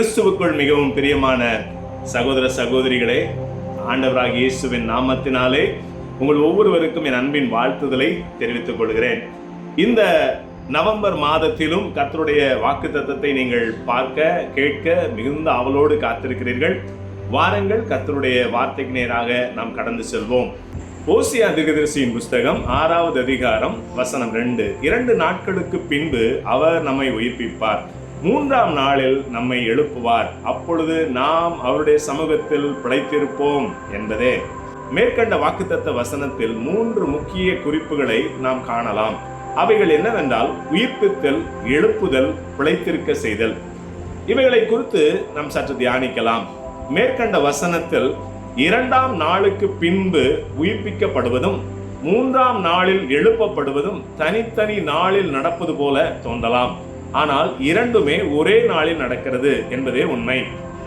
கிறிஸ்துவுக்குள் மிகவும் பிரியமான சகோதர சகோதரிகளே ஆண்டவராக இயேசுவின் நாமத்தினாலே உங்கள் ஒவ்வொருவருக்கும் என் அன்பின் வாழ்த்துதலை தெரிவித்துக் கொள்கிறேன். இந்த நவம்பர் மாதத்திலும் கத்தருடைய வாக்கு தத்தத்தை நீங்கள் பார்க்க கேட்க மிகுந்த அவலோடு காத்திருக்கிறீர்கள். வாரங்கள் கத்தருடைய வார்த்தைக்கு நேராக நாம் கடந்து செல்வோம். ஓசியா திகதரிசியின் புஸ்தகம் ஆறாவது அதிகாரம் வசனம் ரெண்டு. இரண்டு நாட்களுக்கு பின்பு அவர் நம்மை உயிர்ப்பிப்பார். மூன்றாம் நாளில் நம்மை எழுப்புவார். அப்பொழுது நாம் அவருடைய சமூகத்தில் பிழைத்திருப்போம் என்பதே. மேற்கண்ட வாக்குத்தத்த வசனத்தில் மூன்று முக்கிய குறிப்புகளை நாம் காணலாம். அவைகள் என்னவென்றால் உயிர்ப்பித்தல் எழுப்புதல் பிழைத்திருக்க செய்தல். இவைகளை குறித்து நாம் சற்று தியானிக்கலாம். மேற்கண்ட வசனத்தில் இரண்டாம் நாளுக்கு பின்பு உயிர்ப்பிக்கப்படுவதும் மூன்றாம் நாளில் எழுப்பப்படுவதும் தனித்தனி நாளில் நடப்பது போல தோன்றலாம். ஆனால் இரண்டுமே ஒரே நாளில் நடக்கிறது என்பதே உண்மை.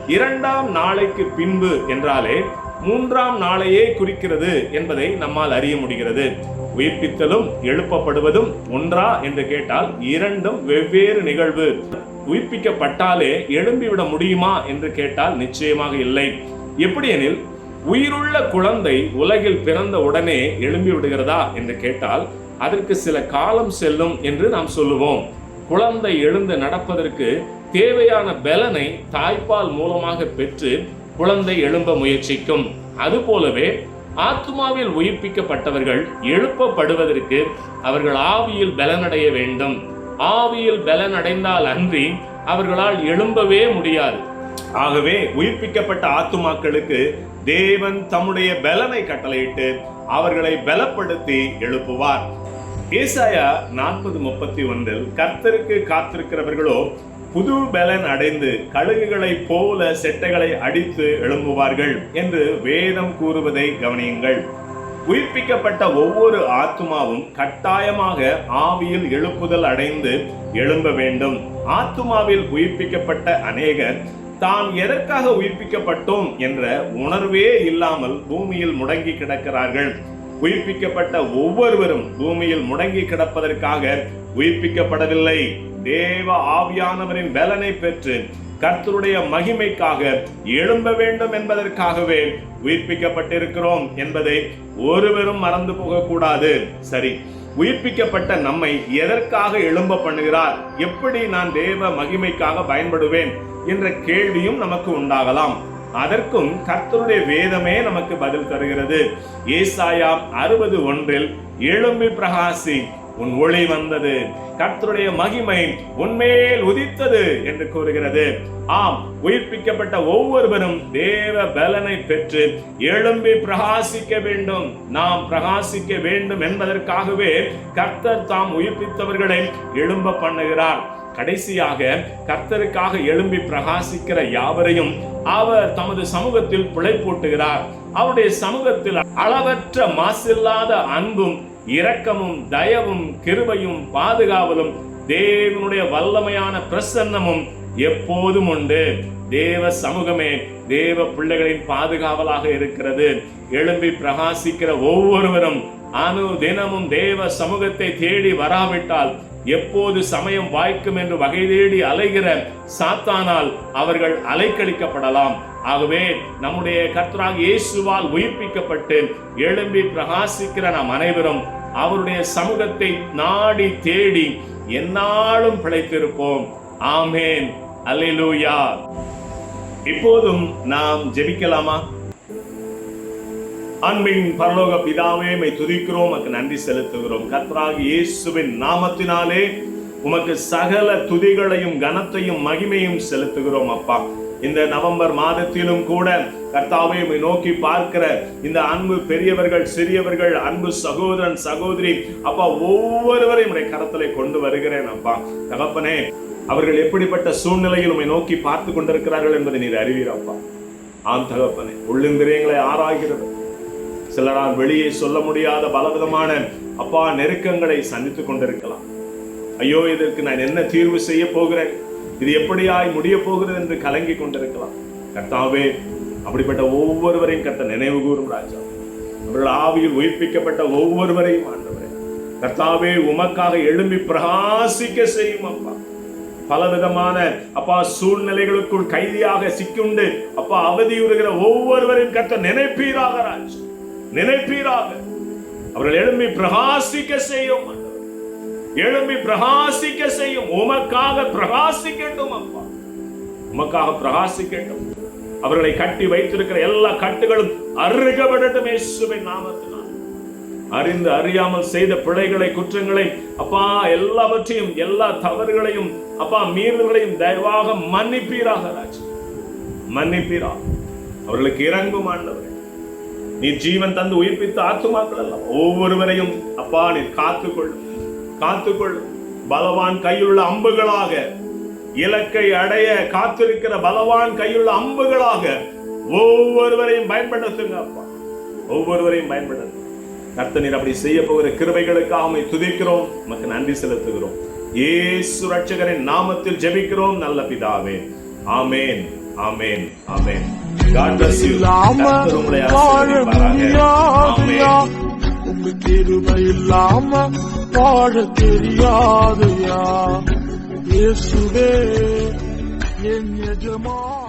இரண்டாம் நாளைக்கு பின்பு என்றாலே மூன்றாம் நாளையே குறிக்கிறது என்பதை நம்மால் அறிய முடிகிறது. உயிர்ப்பித்தலும் எழுப்பப்படுவதும் ஒன்றா என்று கேட்டால் இரண்டும் வெவ்வேறு நிகழ்வு. உயிர்ப்பிக்கப்பட்டாலே எழும்பிவிட முடியுமா என்று கேட்டால் நிச்சயமாக இல்லை. எப்படியெனில் உயிருள்ள குழந்தை உலகில் பிறந்த உடனே எழும்பி விடுகிறதா என்று கேட்டால் அதற்கு சில காலம் செல்லும் என்று நாம் சொல்லுவோம். குழந்தை எழுந்து நடப்பதற்கு தேவையான பலனை தாய்ப்பால் மூலமாக பெற்று குழந்தை எழும்ப முயற்சிக்கும். அதுபோலவே ஆத்மாவில் உயிர்ப்பிக்கப்பட்டவர்கள் எழுப்பப்படுவதற்கு அவர்கள் ஆவியில் பலனடைய வேண்டும். ஆவியில் பலனடைந்தால் அன்றி அவர்களால் எழும்பவே முடியாது. ஆகவே உயிர்ப்பிக்கப்பட்ட ஆத்துமாக்களுக்கு தேவன் தம்முடைய பலனை கட்டளையிட்டு அவர்களை பலப்படுத்தி எழுப்புவார். ஏசாயா நாற்பது முப்பத்தி ஒன்றில் கர்த்தருக்கு காத்திருக்கிறவர்களோ புது பலன் அடைந்து கழுகுகளைப் போல செட்டைகளை அடித்து எழும்புவார்கள் என்று வேதம் கூறுவதை கவனியுங்கள். உயிர்ப்பிக்கப்பட்ட ஒவ்வொரு ஆத்துமாவும் கட்டாயமாக ஆவியில் எழுப்புதல் அடைந்து எழும்ப வேண்டும். ஆத்துமாவில் உயிர்ப்பிக்கப்பட்ட அநேகர் தான் எதற்காக உயிர்ப்பிக்கப்பட்டோம்? என்ற உணர்வே இல்லாமல் பூமியில் முடங்கி கிடக்கிறார்கள். உயிர்ப்பிக்கப்பட்ட ஒவ்வொருவரும் பூமியில் முடங்கி கிடப்பதற்காக உயிர்ப்பிக்கப்படவில்லை. தேவ ஆவியானவரின் பலனை பெற்று கர்த்தருடைய மகிமைக்காக எழும்ப வேண்டும் என்பதற்காகவே உயிர்ப்பிக்கப்பட்டிருக்கிறோம் என்பதை ஒருவரும் மறந்து போகக்கூடாது. சரி உயிர்ப்பிக்கப்பட்ட நம்மை எதற்காக எழும்ப பண்ணுகிறார்? எப்படி நான் தேவ மகிமைக்காக பயன்படுவேன்? என்ற கேள்வியும் நமக்கு உண்டாகலாம். அதற்கும் கர்த்தருடைய வேதமே நமக்கு பதில் தருகிறது. ஏசாயா அறுபது ஒன்றில் எழும்பி பிரகாசி உன் ஒளி வந்தது. கர்த்தருடைய மகிமை உன்மேல் உதித்தது என்று கூறுகிறது. ஆம் உயிர்ப்பிக்கப்பட்ட ஒவ்வொருவரும் தேவ பலனை பெற்று எழும்பி பிரகாசிக்க வேண்டும். நாம் பிரகாசிக்க வேண்டும் என்பதற்காகவே கர்த்தர் தாம் உயிர்ப்பித்தவர்களை எழும்ப பண்ணுகிறார். கடைசியாக கர்த்தருக்காக எழும்பி பிரகாசிக்கிற யாவரையும் அவர் தமது சமூகத்தில் பிழைப்பூட்டுகிறார் அவருடைய சமூகத்தில் அளவற்ற மாசில்லாத அன்பும் இரக்கமும் தயவும் கிருபையும் பாதுகாவலும் தேவனுடைய வல்லமையான பிரசன்னமும் எப்போதும் உண்டு. தேவ சமூகமே தேவ பிள்ளைகளின் பாதுகாவலாக இருக்கிறது. எழும்பி பிரகாசிக்கிற ஒவ்வொருவரும் அனு தினமும் தேவ சமூகத்தை தேடி வராவிட்டால் எப்போது சமயம் வாய்க்கும் என்று வகை தேடி அலைகிற சாத்தானால் அவர்கள் அலைக்கழிக்கப்படலாம். ஆகவே நம்முடைய கர்த்தராக இயேசுவால் உயிர்ப்பிக்கப்பட்டு எழும்பி பிரகாசிக்கிற நாம் அனைவரும் அவருடைய சமூகத்தை நாடி தேடி என்னாலும் பிழைத்திருப்போம். ஆமேன். அல்லேலூயா இப்போதும் நாம் ஜெபிக்கலாமா? அன்பின் பரலோக பிதாவே மை துதிக்கிறோம் உமக்கு நன்றி செலுத்துகிறோம். கத்ராக இயேசுவின் நாமத்தினாலே உமக்கு சகல துதிகளையும் கனத்தையும் மகிமையும் செலுத்துகிறோம் அப்பா. இந்த நவம்பர் மாதத்திலும் கூட கர்த்தாவை நோக்கி பார்க்கிற இந்த அன்பு பெரியவர்கள் சிறியவர்கள் அன்பு சகோதரன் சகோதரி அப்பா ஒவ்வொருவரையும் கரத்திலே கொண்டு வருகிறேன் அப்பா. தகப்பனே அவர்கள் எப்படிப்பட்ட சூழ்நிலையில் உண்மை நோக்கி பார்த்து கொண்டிருக்கிறார்கள் என்பதை நீர் அறிவீரப்பா ஆம் தகப்பனே உள்ளிந்திரியங்களை ஆராய்கிறது சிலரால் வெளியே சொல்ல முடியாத பலவிதமான அப்பா நெருக்கங்களை சந்தித்துக் கொண்டிருக்கலாம். ஐயோ இதற்கு நான் என்ன தீர்வு செய்ய போகிறேன்? இது எப்படியாய் முடிய போகிறது என்று கலங்கி கொண்டிருக்கலாம். கர்த்தாவே அப்படிப்பட்ட ஒவ்வொருவரையும் கர்த்த நினைவு கூறும் ராஜா. அவர்கள் ஆவியில் உயிர்ப்பிக்கப்பட்ட ஒவ்வொருவரையும் ஆண்டவரே. கர்த்தாவே உமக்காக எழும்பி பிரகாசிக்க செய்யும் அப்பா. பலவிதமான அப்பா சூழ்நிலைகளுக்குள் கைதியாக சிக்குண்டு அப்பா அவதியுறுகிற ஒவ்வொருவரின் கத்த நினைப்பீராக ராஜ். நினைப்பீராக. அவர்கள் எழும்பி பிரகாசிக்க செய்யும் எழும்பி பிரகாசிக்க செய்யும். உமக்காக பிரகாசிக்கட்டும் அப்பா. உமக்காக பிரகாசிக்கட்டும். அவர்களை கட்டி வைத்திருக்கிற எல்லா கட்டுகளும் அருகப்படட்டும் இயேசுவின் நாமத்தினால். அறிந்து அறியாமல் செய்த பிழைகளை குற்றங்களை அப்பா எல்லாவற்றையும் எல்லா தவறுகளையும் அப்பா மீறல்களையும் தயவாக மன்னிப்பீராக ராஜ். அவர்களுக்கு இறங்கும் ஆண்டவர். நீ ஜீவன் தந்து உயிர்ப்பித்த ஆத்துமாக்கள் எல்லாம் ஒவ்வொருவரையும் அப்பா நீ காத்துக்கொள்ளும் காத்துக்கொள்ளும் பலவான் கையுள்ள அம்புகளாக இலக்கை அடைய காத்திருக்கிற பலவான் கையுள்ள அம்புகளாக ஒவ்வொருவரையும் பயன்படுத்துங்க அப்பா. ஒவ்வொருவரையும் பயன்படுத்துங்க. கர்த்தனீர் அப்படி செய்ய போகிற கிருபைகளுக்காக உம்மை துதிக்கிறோம். உமக்கு நன்றி செலுத்துகிறோம். இயேசு ரட்சகரின் நாமத்தில் ஜெபிக்கிறோம். நல்ல பிதாவே. ஆமென். ஆமென். ஆமென். கர்த்தர் உங்களை ஆசீர்வதிப்பாராக. உங்க கிருபை இல்லாம வாழ தெரியாதுயா? இயேசுவே என் எஜமா